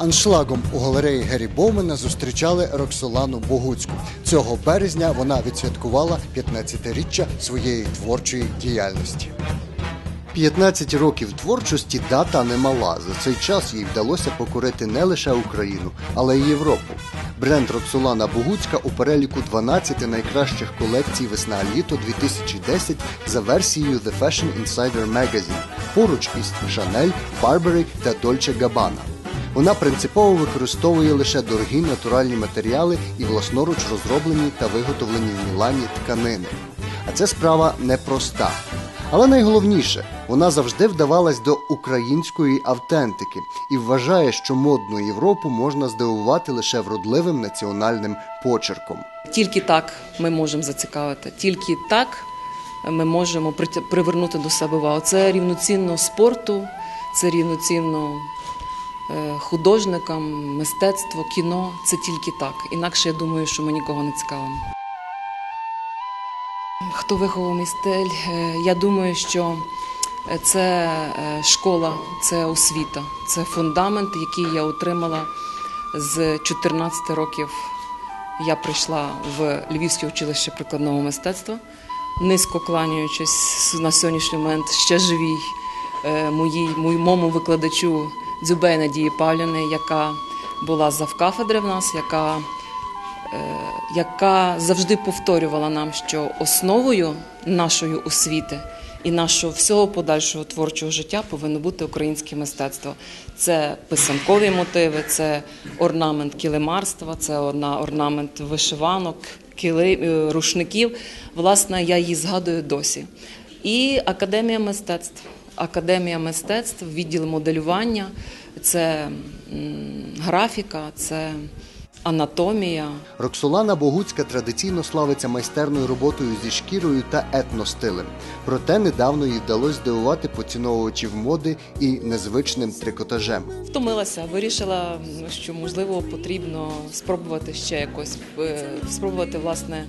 Аншлагом у галереї Гері Боумена зустрічали Роксолану Богуцьку. Цього березня вона відсвяткувала 15-річчя своєї творчої діяльності. 15 років творчості дата немала. За цей час їй вдалося покорити не лише Україну, але й Європу. Бренд Роксолана Богуцька у переліку 12 найкращих колекцій весна-літо 2010 за версією The Fashion Insider Magazine поруч із Chanel, Burberry та Dolce Gabbana. Вона принципово використовує лише дорогі натуральні матеріали і власноруч розроблені та виготовлені в Мілані тканини. А це справа непроста. Але найголовніше, вона завжди вдавалась до української автентики і вважає, що модну Європу можна здивувати лише вродливим національним почерком. Тільки так ми можемо зацікавити, тільки так ми можемо привернути до себе увагу. Це рівноцінно спорту, це рівноцінно художникам, мистецтво, кіно. Це тільки так. Інакше я думаю, що ми нікого не цікавимо. Хто виховав мій стиль? Е, Я думаю, що е, це е, школа, це освіта, це фундамент, який я отримала з 14 років. Я прийшла в Львівське училище прикладного мистецтва, низько кланяючись на сьогоднішній момент ще живій е, моїй, моєму викладачу Дзюбей Надії Павлівни, яка була завкафедри в нас, яка е, яка завжди повторювала нам, що основою нашої освіти і нашого всього подальшого творчого життя повинно бути українське мистецтво. Це писанкові мотиви, це орнамент килимарства, це орна- орнамент вишиванок, кили, е, рушників. Власне, я її згадую досі. І академія мистецтв. Академія мистецтв, відділ моделювання, це графіка, це анатомія. Роксолана Богуцька традиційно славиться майстерною роботою зі шкірою та етностилем. Проте недавно їй вдалося здивувати поціновувачів моди і незвичним трикотажем. Втомилася, вирішила, що можливо потрібно спробувати ще якось е, спробувати власне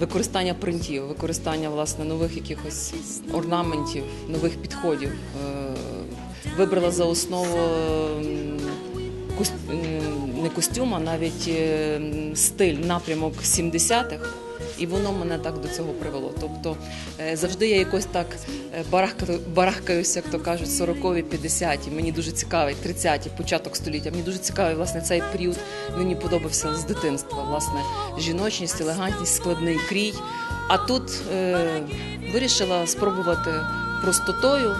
використання принтів, використання власне нових якихось орнаментів, нових підходів. Е, Вибрала за основу не костюм, а навіть е, стиль, напрямок 70-х. І воно мене так до цього привело. Тобто е, завжди я якось так е, барахкаюся, як то кажуть, 40-ві, 50-ті. Мені дуже цікавий, 30-ті, початок століття. Мені дуже цікавий власне цей період. Мені подобався з дитинства. Власне, жіночність, елегантність, складний крій. А тут е, вирішила спробувати простотою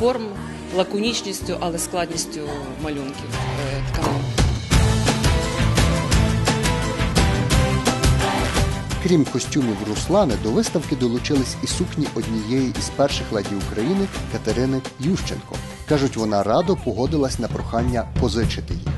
форм, лаконічністю, але складністю малюнків е, тканин. Крім костюмів Руслани, до виставки долучились і сукні однієї із перших леді України Катерини Ющенко. Кажуть, вона радо погодилась на прохання позичити їх.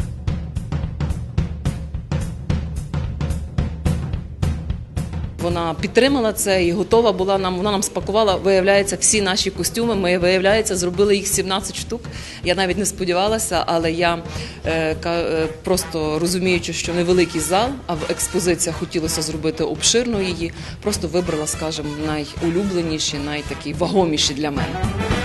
Вона підтримала це і готова була нам. Вона нам спакувала. Виявляється, всі наші костюми. Ми виявляється, зробили їх 17 штук. Я навіть не сподівалася, але я е, е, просто розуміючи, що невеликий зал, а в експозиціях хотілося зробити обширно її. Просто вибрала, скажімо, найулюбленіші, найтакі вагоміші для мене.